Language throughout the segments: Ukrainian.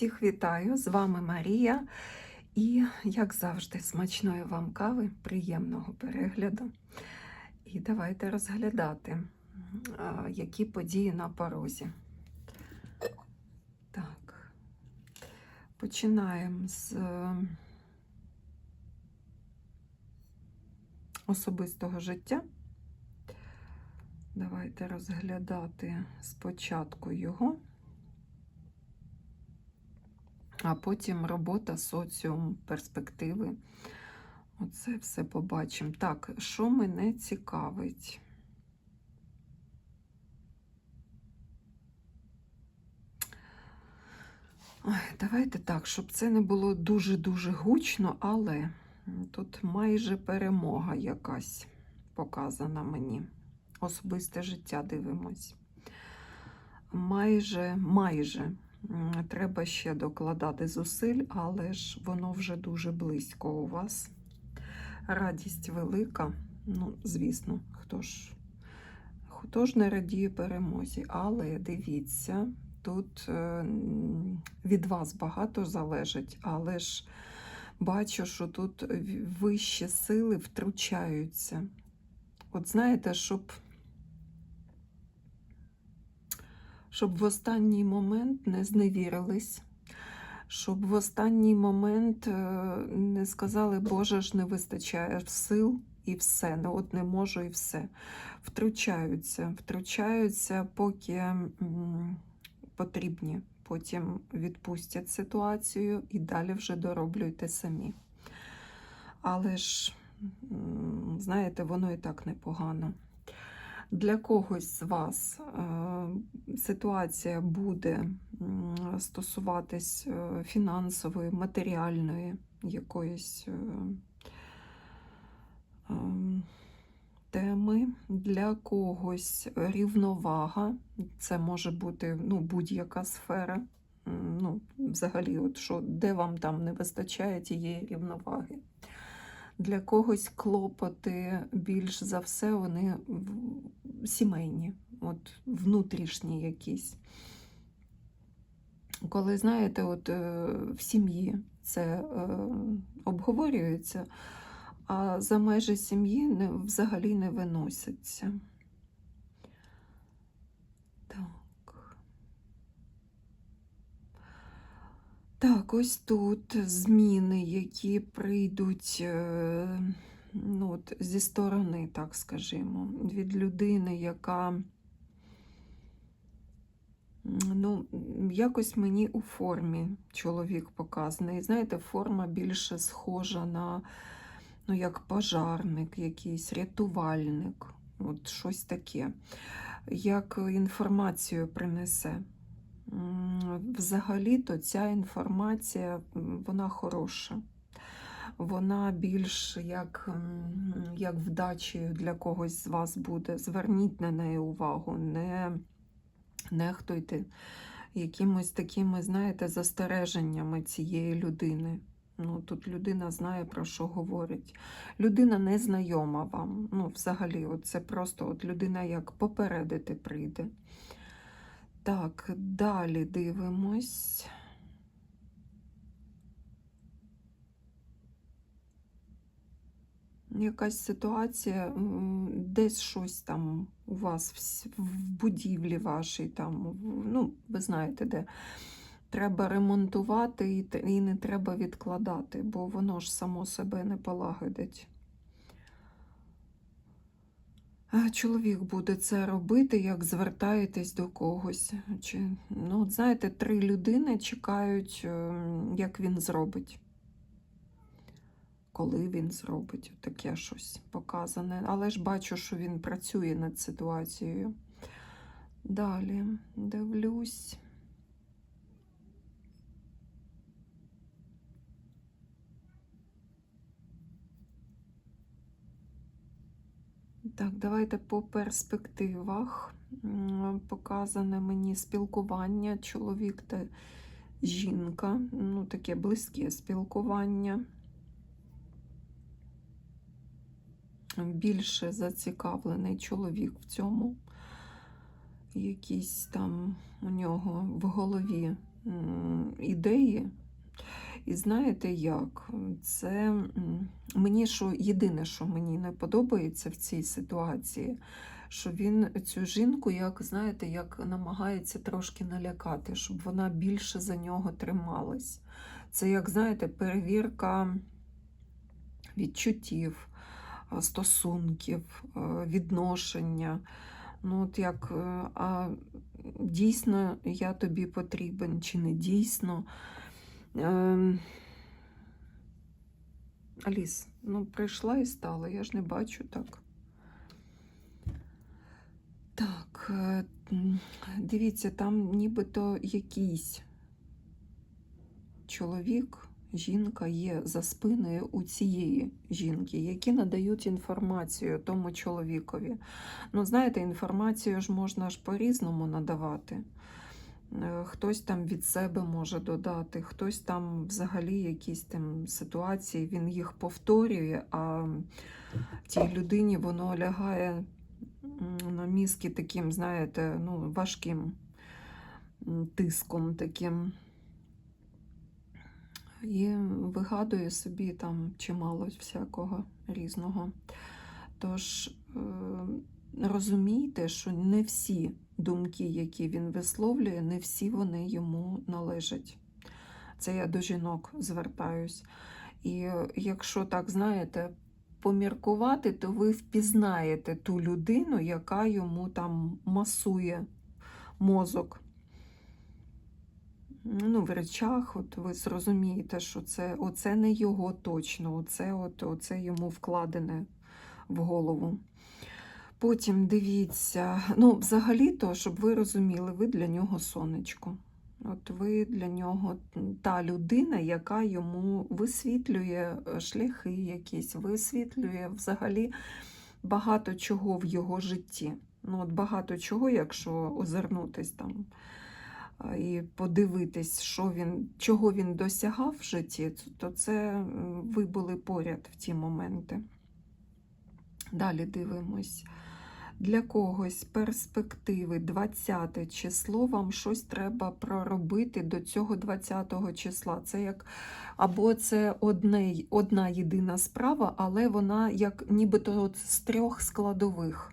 Всіх вітаю! З вами Марія. І, як завжди, смачної вам кави, приємного перегляду. І давайте розглядати, які події на порозі. Так, починаємо з е, особистого життя. Давайте розглядати спочатку його, а потім робота, соціум, перспективи. Оце все побачимо. Так, що мене цікавить? Давайте так, щоб це не було дуже-дуже гучно, але тут майже перемога якась показана мені особисте життя дивимось. Майже, майже треба ще докладати зусиль, але ж воно вже дуже близько у вас. Радість велика. Ну, звісно, хто ж, хто ж не радіє перемозі, але дивіться, тут е, від вас багато залежить, але ж бачу, що тут вищі сили втручаються. От знаєте, щоб щоб в останній момент не зневірились, щоб в останній момент е, не сказали, Боже ж не вистачає сил і все. Ну, от не можу і все. Втручаються, втручаються, поки потрібні. Потім відпустять ситуацію і далі вже дороблюйте самі. Але ж, знаєте, воно і так непогано. Для когось з вас е, ситуація буде стосуватись е, фінансової, матеріальної якоїсь е, е, теми. Для когось рівновага, це може бути ну, будь-яка сфера. Ну, взагалі, от що, де вам там не вистачає тієї рівноваги. Для когось клопоти більш за все вони сімейні, от внутрішні якісь. Коли, знаєте, от е, в сім'ї це е, обговорюється, а за межі сім'ї взагалі не виносяться. Так. Так, ось тут зміни, які прийдуть е, ну, от, зі сторони, так скажімо, від людини, яка ну, якось мені у формі чоловік показаний. Знаєте, форма більше схожа на ну, як пожарник, якийсь рятувальник, от щось таке, як інформацію принесе. Взагалі-то ця інформація вона хороша. Вона більш як, як вдачею для когось з вас буде. Зверніть на неї увагу, не нехтуйте якимось такими, знаєте, застереженнями цієї людини. Ну, тут людина знає, про що говорить. Людина не знайома вам. Ну, взагалі, це просто от людина як попередити прийде. Так, далі дивимось. Якась ситуація, десь щось там у вас в будівлі вашій, там, ну, ви знаєте, де треба ремонтувати і не треба відкладати, бо воно ж само себе не полагодить. Чоловік буде це робити, як звертаєтесь до когось. Чи, ну, от знаєте, три людини чекають, ем, як він зробить. Коли він зробить таке щось показане. Але ж бачу, що він працює над ситуацією. Далі дивлюсь. Так, давайте по перспективах. Показане мені спілкування, чоловік та жінка. Ну, таке близьке спілкування. Більше зацікавлений чоловік в цьому. Якісь там у нього в голові ідеї. І знаєте як? Це мені що єдине, що мені не подобається в цій ситуації, що він цю жінку, як знаєте, як намагається трошки налякати, щоб вона більше за нього трималась. Це, як знаєте, перевірка відчуттів, стосунків, відношення. Ну, от як, а дійсно я тобі потрібен чи не дійсно. Ем, Аліс, ну прийшла і стала, я ж не бачу так. Так, е, дивіться, там нібито якийсь чоловік, жінка є за спиною у цієї жінки, які надають інформацію тому чоловікові. Ну, знаєте, інформацію ж можна ж по-різному надавати. Е, Хтось там від себе може додати, хтось там взагалі якісь там ситуації, він їх повторює, а тій людині воно лягає на мізки таким, знаєте, ну, важким тиском таким. І вигадує собі там чимало всякого різного. Тож е, розумійте, що не всі думки, які він висловлює, не всі вони йому належать. Це я до жінок звертаюсь. І якщо так знаєте, поміркувати, то ви впізнаєте ту людину, яка йому там масує мозок. Ну, в речах, от ви зрозумієте, що це оце не його точно, оце, от, оце йому вкладене в голову. Потім дивіться, ну, взагалі-то, щоб ви розуміли, ви для нього сонечко. От ви для нього та людина, яка йому висвітлює е, шляхи якісь, висвітлює взагалі багато чого в його житті. Ну, от багато чого, якщо озирнутись там і подивитись, що він, чого він досягав в житті, то це ви були поряд в ті моменти. Далі дивимось. Для когось перспективи 20 число, вам щось треба проробити до цього 20 числа. Це як або це одне, одна єдина справа, але вона як нібито от з трьох складових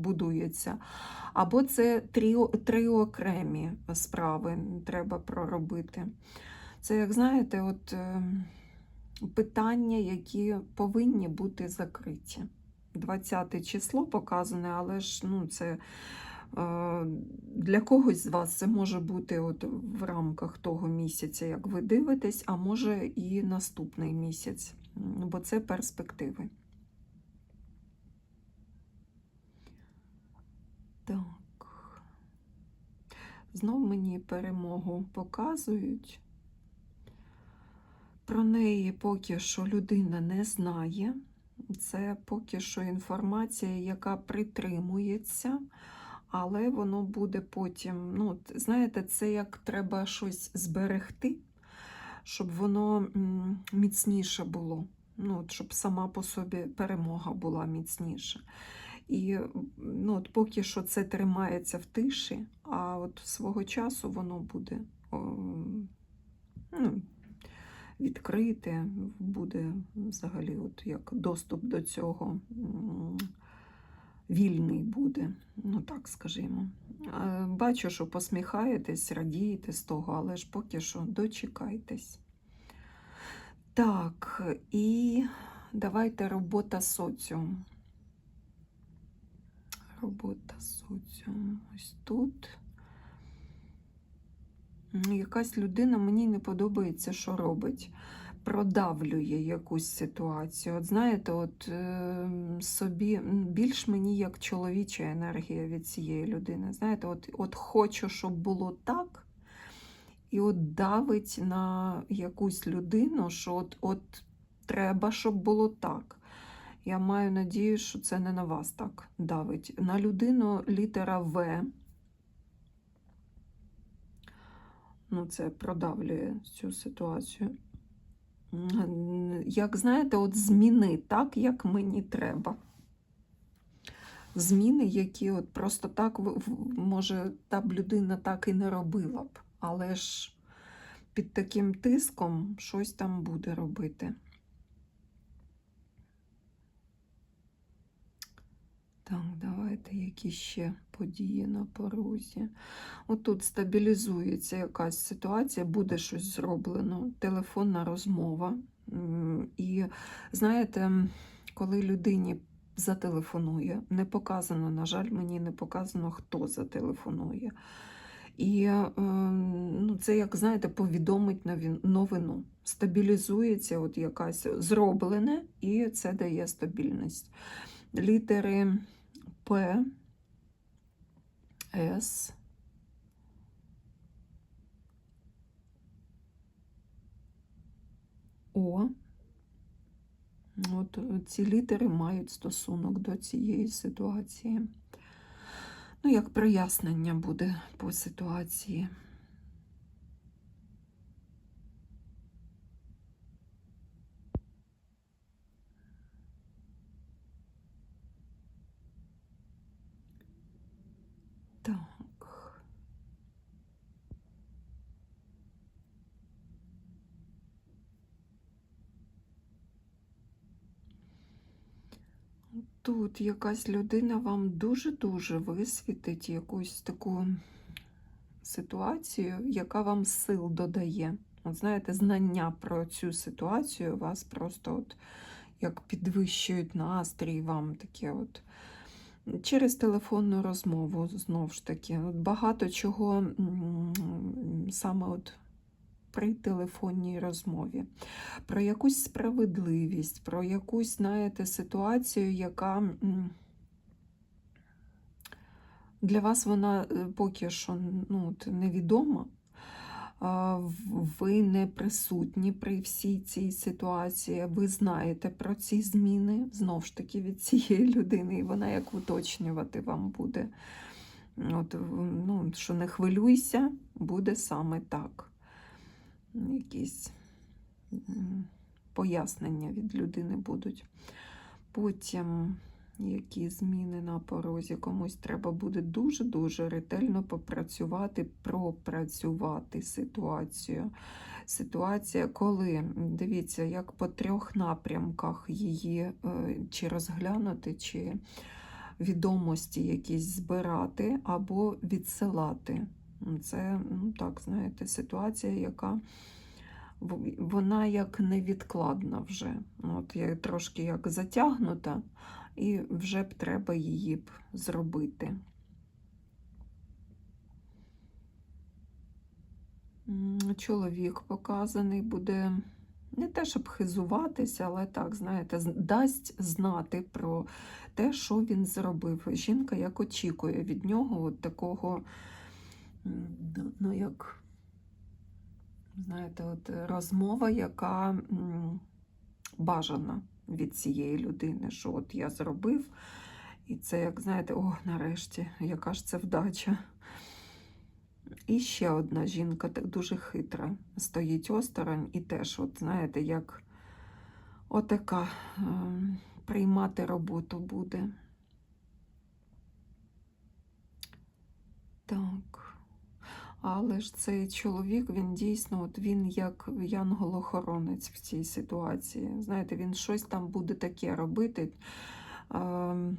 будується. Або це три, три окремі справи треба проробити. Це, як знаєте, от е, питання, які повинні бути закриті. 20 число показане, але ж ну, це е, для когось з вас це може бути от в рамках того місяця, як ви дивитесь, а може і наступний місяць, бо це перспективи. Так. Знов мені перемогу показують. Про неї поки що людина не знає. Це поки що інформація, яка притримується, але воно буде потім. Ну, знаєте, це як треба щось зберегти, щоб воно міцніше було. Ну, щоб сама по собі перемога була міцніша. І ну, от поки що це тримається в тиші, а от свого часу воно буде о, ну, відкрите, буде взагалі от як доступ до цього вільний буде, ну так скажімо. Бачу, що посміхаєтесь, радієте з того, але ж поки що дочекайтесь. Так, і давайте робота соціум. Робота соціум. Ось тут. Якась людина мені не подобається, що робить. Продавлює якусь ситуацію. От знаєте, от е, собі більш мені як чоловіча енергія від цієї людини. Знаєте, от, от хочу, щоб було так, і от давить на якусь людину, що от, от треба, щоб було так. Я маю надію, що це не на вас так давить. На людину літера В. Ну, це продавлює цю ситуацію. Як знаєте, от зміни так, як мені треба. Зміни, які от просто так, може, та б людина так і не робила б. але ж під таким тиском щось там буде робити. Так, давайте які ще події на порозі. Отут стабілізується якась ситуація, буде щось зроблено, телефонна розмова. І знаєте, коли людині зателефонує, не показано, на жаль, мені не показано, хто зателефонує. І е, ну, це, як знаєте, повідомить новину. Стабілізується от якась зроблене, і це дає стабільність. Літери П, С, О. От ці літери мають стосунок до цієї ситуації. Ну, як прояснення буде по ситуації. Так. Тут якась людина вам дуже-дуже висвітить якусь таку ситуацію, яка вам сил додає. От знаєте, знання про цю ситуацію вас просто от як підвищують настрій вам таке от. Через телефонну розмову знов ж таки. От багато чого саме от при телефонній розмові, про якусь справедливість, про якусь, знаєте, ситуацію, яка для вас вона е, поки що ну, невідома. Ви не присутні при всій цій ситуації, ви знаєте про ці зміни знов ж таки від цієї людини, і вона як уточнювати вам буде. От, ну, що не хвилюйся, буде саме так якісь пояснення від людини будуть. Потім які зміни на порозі, комусь треба буде дуже-дуже ретельно попрацювати, пропрацювати ситуацію. Ситуація, коли, дивіться, як по трьох напрямках її е, чи розглянути, чи відомості якісь збирати або відсилати. Це, ну так, знаєте, ситуація, яка вона як невідкладна вже. От я трошки як затягнута, і вже б треба її б зробити. Чоловік показаний буде не те, щоб хизуватися, але так, знаєте, дасть знати про те, що він зробив. Жінка як очікує від нього от такого, ну, як, знаєте, от розмова, яка бажана від цієї людини, що от я зробив, і це, як знаєте, о, нарешті, яка ж це вдача. І ще одна жінка дуже хитра, стоїть осторонь і теж, от знаєте, як отака ем, приймати роботу буде. Так. Але ж цей чоловік, він дійсно, от він як янгол-охоронець в цій ситуації. Знаєте, він щось там буде таке робити, ем,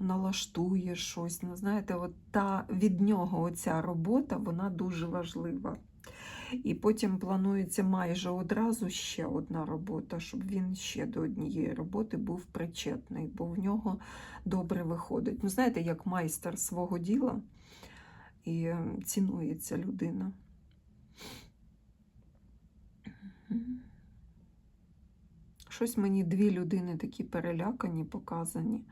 налаштує щось. Ну, знаєте, от та від нього оця робота, вона дуже важлива. І потім планується майже одразу ще одна робота, щоб він ще до однієї роботи був причетний, бо в нього добре виходить. Ну, знаєте, як майстер свого діла і е, цінується людина. Щось мені дві людини такі перелякані, показані.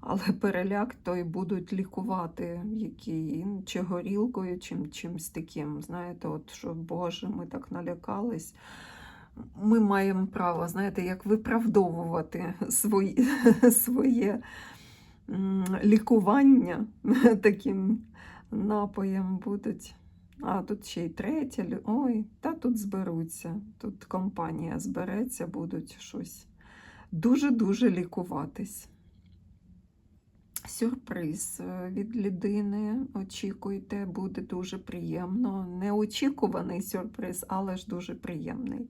Але переляк той будуть лікувати які, чи горілкою, чим чимсь таким. Знаєте, от що, Боже, ми так налякались. Ми маємо право, знаєте, як виправдовувати свої, своє лікування таким напоєм будуть. А тут ще й третя. Ой, та тут зберуться. Тут компанія збереться, будуть щось дуже-дуже лікуватись. сюрприз е, від людини. Очікуйте, буде дуже приємно. Неочікуваний сюрприз, але ж дуже приємний.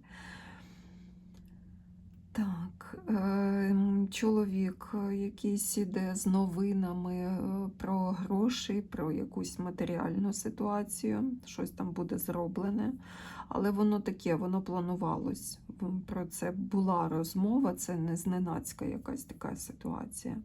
Е, чоловік е, якийсь іде з новинами е, про гроші, про якусь матеріальну ситуацію, щось там буде зроблене. Але воно таке, воно планувалось. Про це була розмова, це не зненацька якась така ситуація.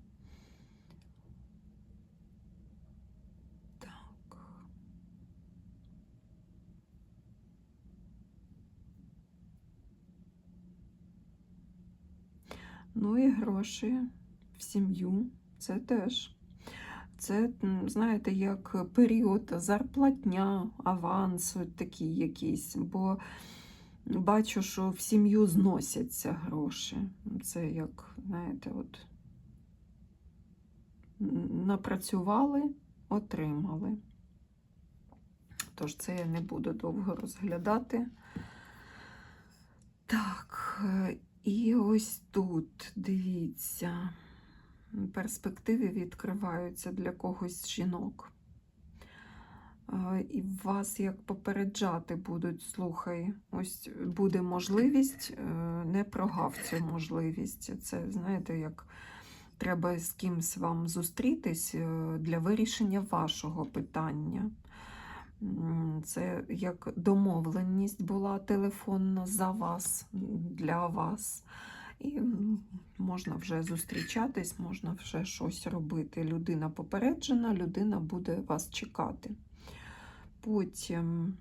Ну і гроші в сім'ю. Це теж. Це, знаєте, як період зарплатня, аванс, такі якісь. Бо бачу, що в сім'ю зносяться гроші. Це як, знаєте, от напрацювали, отримали. Тож це я не буду довго розглядати. Так, е, і ось тут, дивіться, перспективи відкриваються для когось жінок. І вас як попереджати будуть, слухай, ось буде можливість, е, не прогав цю можливість. Це, знаєте, як треба з кимсь вам зустрітись е, для вирішення вашого питання. Це як домовленість була телефонна за вас, для вас. І можна вже зустрічатись, можна вже щось робити. Людина попереджена, людина буде вас чекати. Потім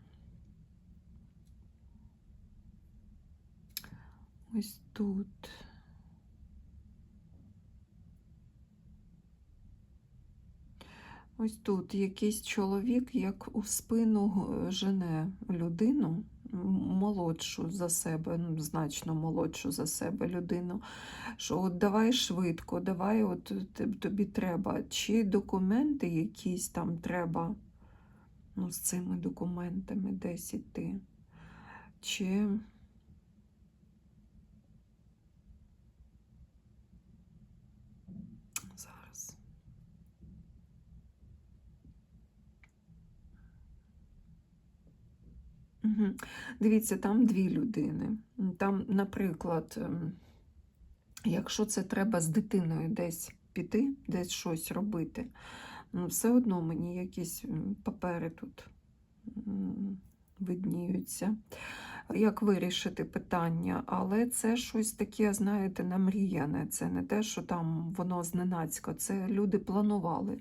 ось тут. Ось тут якийсь чоловік, як у спину е, жене людину, молодшу за себе, ну, значно молодшу за себе людину, що от давай швидко, давай, от тобі треба, чи документи якісь там треба, ну, з цими документами десь іти, чи. Зараз. Дивіться, там дві людини. Там, наприклад, ем, якщо це треба з дитиною десь піти, десь щось робити, все одно мені якісь папери тут видніються. Як вирішити питання, але це щось таке, знаєте, намріяне. Це не те, що там воно зненацька. Це люди планували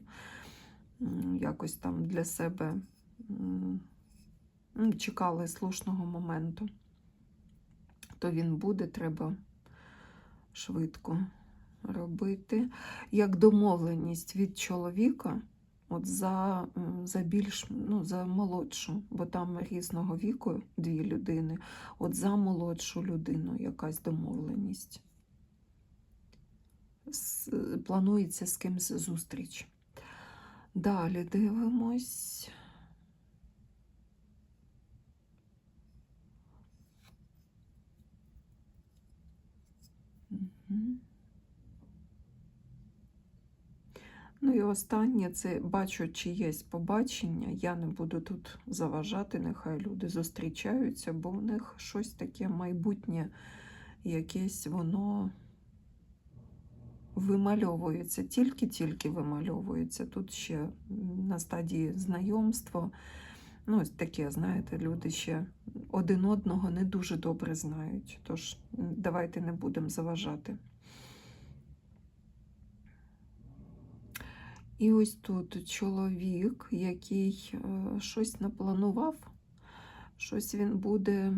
якось там для себе. Чекали слушного моменту. То він буде, треба швидко робити. Як домовленість від чоловіка, от за, за більш ну, за молодшу, бо там різного віку дві людини, от за молодшу людину якась домовленість. Планується з кимось зустріч. Далі дивимось. Ну і останнє це бачу чиєсь побачення. Я не буду тут заважати, нехай люди зустрічаються, бо в них щось таке майбутнє, якесь воно вимальовується, тільки-тільки вимальовується. Тут ще на стадії знайомства. Ну, таке, знаєте, люди ще один одного не дуже добре знають. Тож давайте не будемо заважати. І ось тут чоловік, який е, щось напланував, щось він буде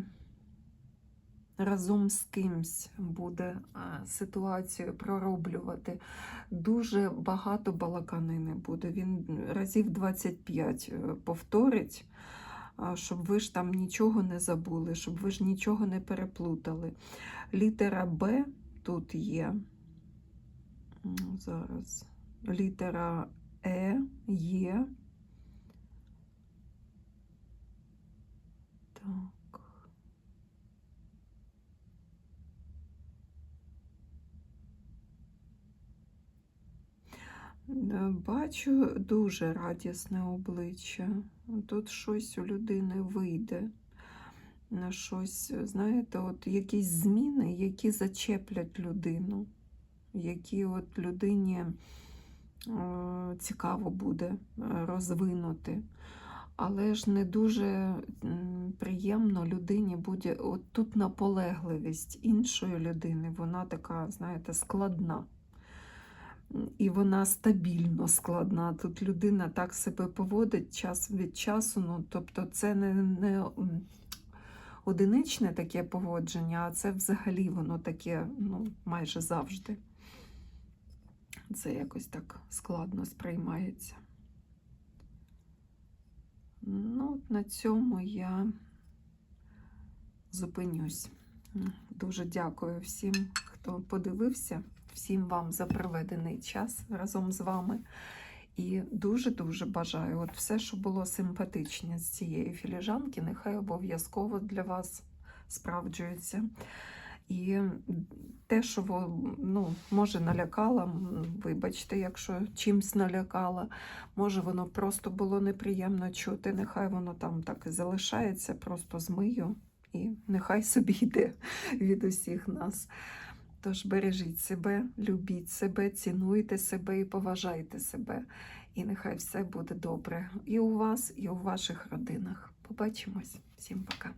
разом з кимсь буде е, ситуацію пророблювати. Дуже багато балаканини буде. Він разів 25 е, повторить, щоб ви ж там нічого не забули, щоб ви ж нічого не переплутали. Літера Б тут є. Зараз. Літера Е є. Так. Бачу дуже радісне обличчя. Тут щось у людини вийде. На щось, знаєте, от якісь зміни, які зачеплять людину, які от людині е, цікаво буде е, розвинути. Але ж не дуже приємно людині буде от тут наполегливість іншої людини, вона така, знаєте, складна. І вона стабільно складна. Тут людина так себе поводить час від часу. Ну, тобто, це не, не одиничне таке поводження, а це взагалі воно таке ну, майже завжди. Це якось так складно сприймається. Ну, от на цьому я зупинюсь. Дуже дякую всім, хто подивився, всім вам за проведений час разом з вами. І дуже-дуже бажаю, от все, що було симпатичне з цієї філіжанки, нехай обов'язково для вас справджується. І те, що ну, може налякала, вибачте, якщо чимсь налякала, може воно просто було неприємно чути, нехай воно там так і залишається, просто змию, і нехай собі йде від усіх нас. Тож бережіть себе, любіть себе, цінуйте себе і поважайте себе. І нехай все буде добре і у вас, і у ваших родинах. Побачимось. Всім пока.